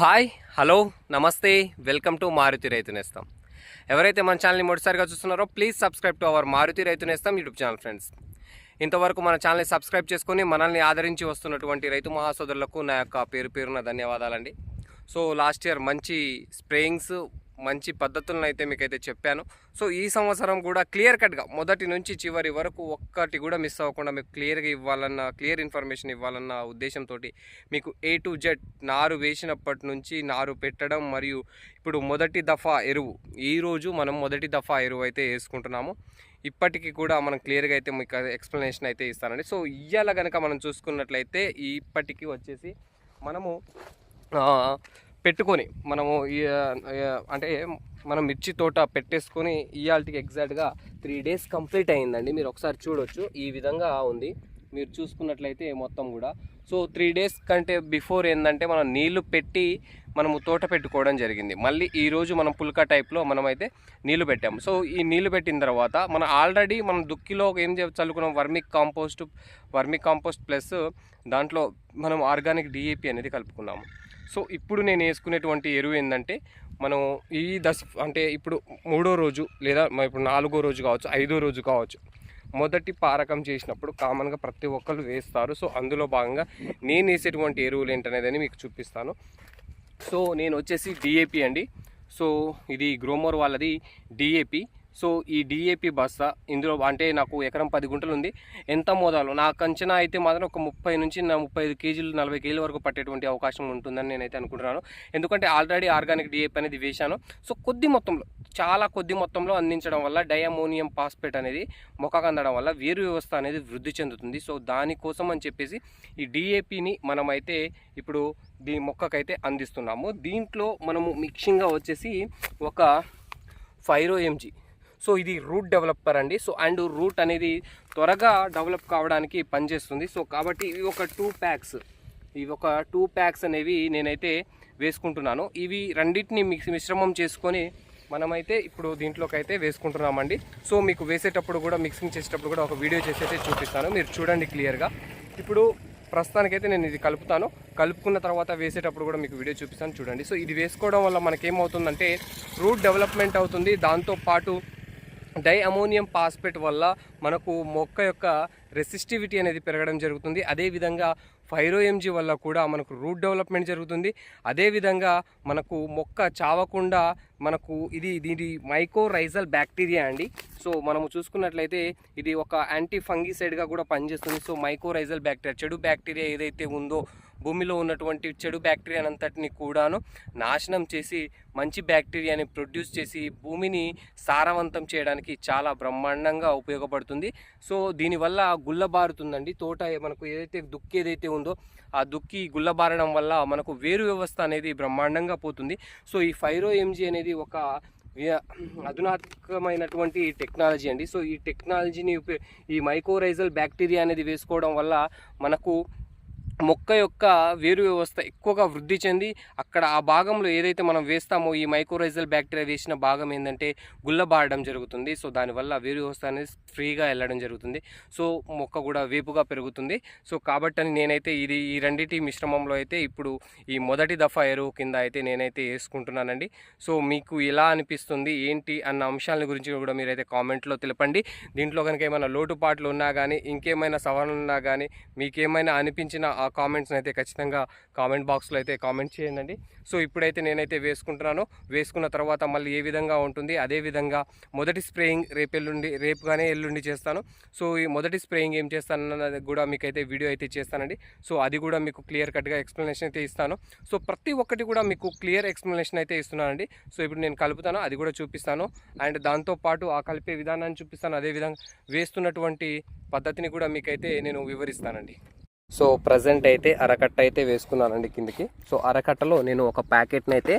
Hi hello నమస్తే welcome to Maruthi Raithu Nestham. ఎవరైతే మన ఛానల్ని మొదటిసారిగా చూస్తున్నారో please subscribe to our Maruthi Raithu Nestham YouTube channel friends ఇంతవరకు మన ఛానల్ని సబ్స్క్రైబ్ చేసుకొని మనల్ని ఆదరించి వస్తున్నటువంటి రైతు మహాసోదరులకు నా యొక్క పేరు పేరున ధన్యవాదాలండి. సో లాస్ట్ ఇయర్ మంచి స్ప్రేయింగ్స్ మంచి పద్ధతులను అయితే మీకైతే చెప్పాను. సో ఈ సంవత్సరం కూడా క్లియర్ కట్గా మొదటి నుంచి చివరి వరకు ఒక్కటి కూడా మిస్ అవ్వకుండా మీకు క్లియర్గా ఇవ్వాలన్న క్లియర్ ఇన్ఫర్మేషన్ ఇవ్వాలన్న ఉద్దేశంతో మీకు ఏ టు జెడ్ నారు వేసినప్పటి నుంచి నారు పెట్టడం మరియు ఇప్పుడు మొదటి దఫా ఎరువు ఈరోజు మనం మొదటి దఫా ఎరువు అయితే వేసుకుంటున్నాము. ఇప్పటికీ కూడా మనం క్లియర్గా అయితే మీకు ఎక్స్ప్లెనేషన్ అయితే ఇస్తానండి. సో ఇవాళ కనుక మనం చూసుకున్నట్లయితే ఇప్పటికీ వచ్చేసి మనము పెట్టుకొని మనము అంటే మనం మిర్చి తోట పెట్టేసుకొని ఇవాళకి ఎగ్జాక్ట్గా త్రీ డేస్ కంప్లీట్ అయిందండి. మీరు ఒకసారి చూడొచ్చు. ఈ విధంగా ఉంది. మీరు చూసుకున్నట్లయితే మొత్తం కూడా. సో త్రీ డేస్ కంటే బిఫోర్ ఏంటంటే మనం నీళ్ళు పెట్టి మనము తోట పెట్టుకోవడం జరిగింది. మళ్ళీ ఈరోజు మనం పుల్కా టైప్లో మనమైతే నీళ్ళు పెట్టాము సో ఈ నీళ్ళు పెట్టిన తర్వాత మనం ఆల్రెడీ మనం దుక్కిలో ఏం చల్లుకున్నాం? Vermic compost vermic compost plus దాంట్లో మనం ఆర్గానిక్ డిఏపి అనేది కలుపుకున్నాము. సో ఇప్పుడు నేను వేసుకునేటువంటి ఎరువు ఏంటంటే మనం ఈ దశ అంటే ఇప్పుడు మూడో రోజు లేదా ఇప్పుడు నాలుగో రోజు కావచ్చు ఐదో రోజు కావచ్చు మొదటి పారకం చేసినప్పుడు కామన్గా ప్రతి ఒక్కరు వేస్తారు. సో అందులో భాగంగా నేను వేసేటువంటి ఎరువులు ఏంటనేది మీకు చూపిస్తాను. సో నేను వచ్చేసి డిఏపి అండి. సో ఇది గ్రోమోర్ వాళ్ళది డిఏపి సో ఈ డిఏపి బస్తా ఇందులో అంటే నాకు ఎకరం పది గుంటలు ఉంది. ఎంత మోదాలు నాకు అంచనా అయితే మాత్రం ఒక ముప్పై నుంచి నా ముప్పై ఐదు కేజీలు నలభై కేజీల వరకు పట్టేటువంటి అవకాశం ఉంటుందని నేనైతే అనుకుంటున్నాను. ఎందుకంటే ఆల్రెడీ ఆర్గానిక్ డిఏపి అనేది వేశాను. సో కొద్ది మొత్తంలో చాలా కొద్ది మొత్తంలో అందించడం వల్ల డయామోనియం పాస్పేట్ అనేది మొక్కకు అందడం వల్ల వేరు వ్యవస్థ అనేది వృద్ధి చెందుతుంది. సో దానికోసం అని చెప్పేసి ఈ డిఏపిని మనమైతే ఇప్పుడు దీని మొక్కకైతే అందిస్తున్నాము. దీంట్లో మనము మిక్సింగ్గా వచ్చేసి ఒక ఫైరో ఎంజీ సో ఇది రూట్ డెవలపర్ అండి. సో అండ్ రూట్ అనేది త్వరగా డెవలప్ కావడానికి పనిచేస్తుంది. సో కాబట్టి ఇవి ఒక టూ ప్యాక్స్ ఇవి ఒక టూ ప్యాక్స్ అనేవి నేనైతే వేసుకుంటున్నాను. ఇవి రెండింటిని మిక్స్ మిశ్రమం చేసుకొని మనమైతే ఇప్పుడు దీంట్లోకి అయితే వేసుకుంటున్నామండి. సో మీకు వేసేటప్పుడు కూడా మిక్సింగ్ చేసేటప్పుడు కూడా ఒక వీడియో చేసి అయితే చూపిస్తాను. మీరు చూడండి క్లియర్గా ఇప్పుడు ప్రస్తుతానికైతే నేను ఇది కలుపుతాను. కలుపుకున్న తర్వాత వేసేటప్పుడు కూడా మీకు వీడియో చూపిస్తాను. చూడండి. సో ఇది వేసుకోవడం వల్ల మనకేమవుతుందంటే రూట్ డెవలప్మెంట్ అవుతుంది. దాంతో పాటు డై అమోనియం పాస్పేట్ వల్ల మనకు మొక్క యొక్క రెసిస్టివిటీ అనేది పెరగడం జరుగుతుంది. అదేవిధంగా ఫైరో ఎంజీ వల్ల కూడా మనకు రూట్ డెవలప్మెంట్ జరుగుతుంది. అదేవిధంగా మనకు మొక్క చావకుండా మనకు ఇది దీని మైకోరైజల్ బ్యాక్టీరియా అండి. సో మనము చూసుకున్నట్లయితే ఇది ఒక యాంటీ ఫంగిసైడ్గా కూడా పనిచేస్తుంది. సో మైకోరైజల్ బ్యాక్టీరియా చెడు బ్యాక్టీరియా ఏదైతే ఉందో భూమిలో ఉన్నటువంటి చెడు బ్యాక్టీరియా అంతటిని కూడాను నాశనం చేసి మంచి బ్యాక్టీరియాని ప్రొడ్యూస్ చేసి భూమిని సారవంతం చేయడానికి చాలా బ్రహ్మాండంగా ఉపయోగపడుతుంది. సో దీనివల్ల గుల్లబారుతుందండి. తోట మనకు ఏదైతే దుక్కి ఏదైతే ఉందో ఆ దుక్కి గుల్లబారడం వల్ల మనకు వేరు వ్యవస్థ అనేది బ్రహ్మాండంగా పోతుంది. సో ఈ ఫైరో ఎంజీ అనేది ఒక అధునాత్మకమైనటువంటి టెక్నాలజీ అండి. సో ఈ టెక్నాలజీని ఉపయోగ ఈ మైకోరైజల్ బ్యాక్టీరియా అనేది వేసుకోవడం వల్ల మనకు మొక్క యొక్క వేరు వ్యవస్థ ఎక్కువగా వృద్ధి చెంది అక్కడ ఆ భాగంలో ఏదైతే మనం వేస్తామో ఈ మైక్రోరైజల్ బ్యాక్టీరియా వేసిన భాగం ఏంటంటే గుల్లబారడం జరుగుతుంది. సో దానివల్ల వేరు వ్యవస్థ అనేది ఫ్రీగా వెళ్ళడం జరుగుతుంది. సో మొక్క కూడా వేపుగా పెరుగుతుంది. సో కాబట్టి నేనైతే ఇది ఈ రెండింటి మిశ్రమంలో అయితే ఇప్పుడు ఈ మొదటి దఫా ఎరువు కింద అయితే నేనైతే వేసుకుంటున్నానండి. సో మీకు ఎలా అనిపిస్తుంది ఏంటి అన్న అంశాల గురించి కూడా మీరైతే కామెంట్లో తెలపండి. దీంట్లో కనుక ఏమైనా లోటుపాట్లు ఉన్నా కానీ ఇంకేమైనా సవాళ్ళు ఉన్నా కానీ మీకేమైనా అనిపించిన ఆ కామెంట్స్ని అయితే ఖచ్చితంగా కామెంట్ బాక్స్లో అయితే కామెంట్ చేయండి. సో ఇప్పుడైతే నేనైతే వేసుకుంటున్నాను. వేసుకున్న తర్వాత మళ్ళీ ఏ విధంగా ఉంటుంది? అదే విధంగా మొదటి స్ప్రేయింగ్ రేపు ఎల్లుండి రేపు కానీ ఎల్లుండి చేస్తాను. సో ఈ మొదటి స్ప్రేయింగ్ ఏం చేస్తానన్నది కూడా మీకైతే వీడియో అయితే చేస్తానండి. సో అది కూడా మీకు క్లియర్ కట్గా ఎక్స్ప్లెనేషన్ అయితే ఇస్తాను. సో ప్రతి ఒక్కటి కూడా మీకు క్లియర్ ఎక్స్ప్లెనేషన్ అయితే ఇస్తున్నానండి. సో ఇప్పుడు నేను కలుపుతాను అది కూడా చూపిస్తాను. అండ్ దాంతోపాటు ఆ కలిపే విధానాన్ని చూపిస్తాను. అదేవిధంగా వేస్తున్నటువంటి పద్ధతిని కూడా మీకైతే నేను వివరిస్తానండి. సో ప్రజెంట్ అయితే అరకట్ట అయితే వేసుకున్నానండి కిందికి. సో అరకట్టలో నేను ఒక ప్యాకెట్ని అయితే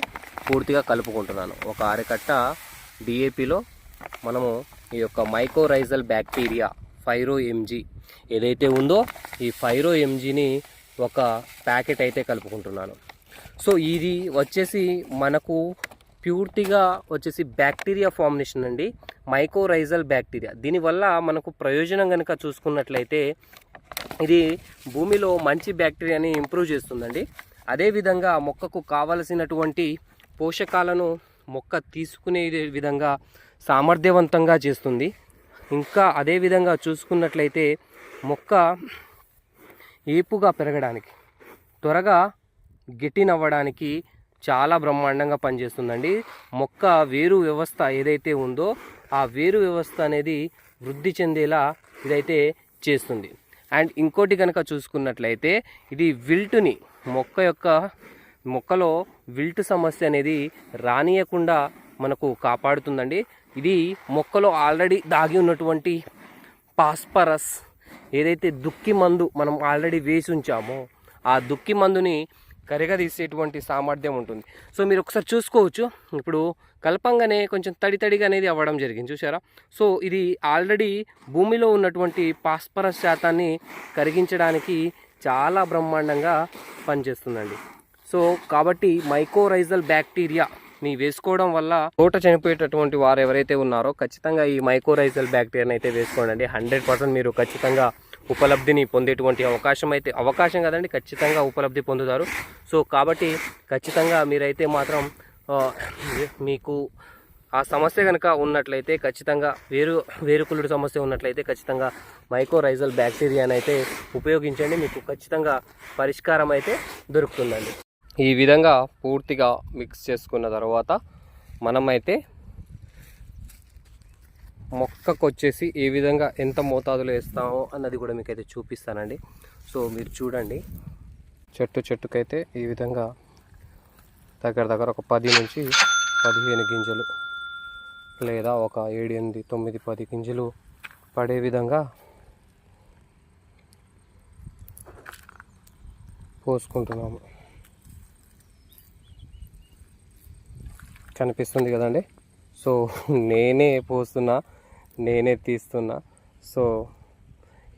పూర్తిగా కలుపుకుంటున్నాను. ఒక అరకట్ట డిఏపిలో మనము ఈ యొక్క మైకోరైజల్ బ్యాక్టీరియా ఫైరో ఎంజీ ఏదైతే ఉందో ఈ ఫైరో ఎంజీని ఒక ప్యాకెట్ అయితే కలుపుకుంటున్నాను. సో ఇది వచ్చేసి మనకు పూర్తిగా వచ్చేసి బ్యాక్టీరియా ఫార్మినేషన్ అండి. మైకోరైజల్ బ్యాక్టీరియా దీనివల్ల మనకు ప్రయోజనం కనుక చూసుకున్నట్లయితే ఇది భూమిలో మంచి బ్యాక్టీరియాని ఇంప్రూవ్ చేస్తుందండి. అదేవిధంగా మొక్కకు కావలసినటువంటి పోషకాలను మొక్క తీసుకునే విధంగా సామర్థ్యవంతంగా చేస్తుంది. ఇంకా అదేవిధంగా చూసుకున్నట్లయితే మొక్క ఏపుగా పెరగడానికి త్వరగా గట్టినవ్వడానికి చాలా బ్రహ్మాండంగా పనిచేస్తుందండి. మొక్క వేరు వ్యవస్థ ఏదైతే ఉందో ఆ వేరు వ్యవస్థ అనేది వృద్ధి చెందేలా ఇదైతే చేస్తుంది. అండ్ ఇంకోటి కనుక చూసుకున్నట్లయితే ఇది విల్టుని మొక్క యొక్క మొక్కలో విల్టు సమస్య అనేది రానియకుండా మనకు కాపాడుతుందండి. ఇది మొక్కలో ఆల్రెడీ దాగి ఉన్నటువంటి పాస్పరస్ ఏదైతే దుక్కి మందు మనం ఆల్రెడీ వేసి ఉంచామో ఆ దుక్కి మందుని కరగదీసేటువంటి సామర్థ్యం ఉంటుంది. సో మీరు ఒకసారి చూసుకోవచ్చు. ఇప్పుడు కలపంగానే కొంచెం తడి తడిగా అనేది అవ్వడం జరిగింది. చూసారా సో ఇది ఆల్రెడీ భూమిలో ఉన్నటువంటి పాస్పరస్ శాతాన్ని కరిగించడానికి చాలా బ్రహ్మాండంగా పనిచేస్తుందండి. సో కాబట్టి మైకోరైజల్ బ్యాక్టీరియా ని వేసుకోవడం వల్ల తోట చనిపోయేటటువంటి వారు ఎవరైతే ఉన్నారో ఖచ్చితంగా ఈ మైకోరైజల్ బ్యాక్టీరియాని అయితే వేసుకోండి హండ్రెడ్ పర్సెంట్ మీరు ఖచ్చితంగా ఉపలబ్ధిని పొందేటువంటి అవకాశం అయితే అవకాశం కదండి ఖచ్చితంగా ఉపలబ్ధి పొందుతారు. సో కాబట్టి ఖచ్చితంగా మీరైతే మాత్రం మీకు ఆ సమస్య కనుక ఉన్నట్లయితే ఖచ్చితంగా వేరు వేరుకులుడు సమస్య ఉన్నట్లయితే ఖచ్చితంగా మైకోరైజల్ బ్యాక్టీరియాని అయితే ఉపయోగించండి. మీకు ఖచ్చితంగా పరిష్కారం అయితే దొరుకుతుందండి. ఈ విధంగా పూర్తిగా మిక్స్ చేసుకున్న తర్వాత మనమైతే మొక్కకు వచ్చేసి ఏ విధంగా ఎంత మోతాదులో వేస్తామో అన్నది కూడా మీకు అయితే చూపిస్తానండి. సో మీరు చూడండి. చెట్టు చెట్టుకైతే ఈ విధంగా దగ్గర దగ్గర ఒక పది నుంచి పదిహేను గింజలు లేదా ఒక ఏడు ఎనిమిది తొమ్మిది పది గింజలు పడే విధంగా పోసుకుంటున్నాము. కనిపిస్తుంది కదండి? సో నేనే పోస్తున్నా. నేనే తీస్తున్నా. సో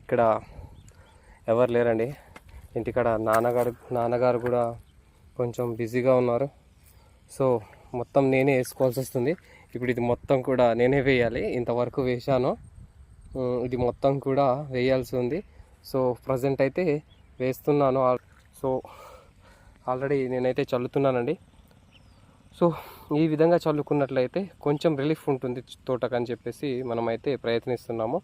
ఇక్కడ ఎవరు లేరండి. ఇంటికాడ నాన్నగారు నాన్నగారు కూడా కొంచెం బిజీగా ఉన్నారు. సో మొత్తం నేనే వేసుకోవాల్సి వస్తుంది. ఇప్పుడు ఇది మొత్తం కూడా నేనే వేయాలి. ఇంతవరకు వేశాను. ఇది మొత్తం కూడా వేయాల్సి ఉంది. సో ప్రజెంట్ అయితే వేస్తున్నాను. సో ఆల్రెడీ నేనైతే చల్లుతున్నానండి. సో ఈ విధంగా చల్లుకున్నట్లయితే కొంచెం రిలీఫ్ ఉంటుంది తోటకు అని చెప్పేసి మనమైతే ప్రయత్నిస్తున్నాము.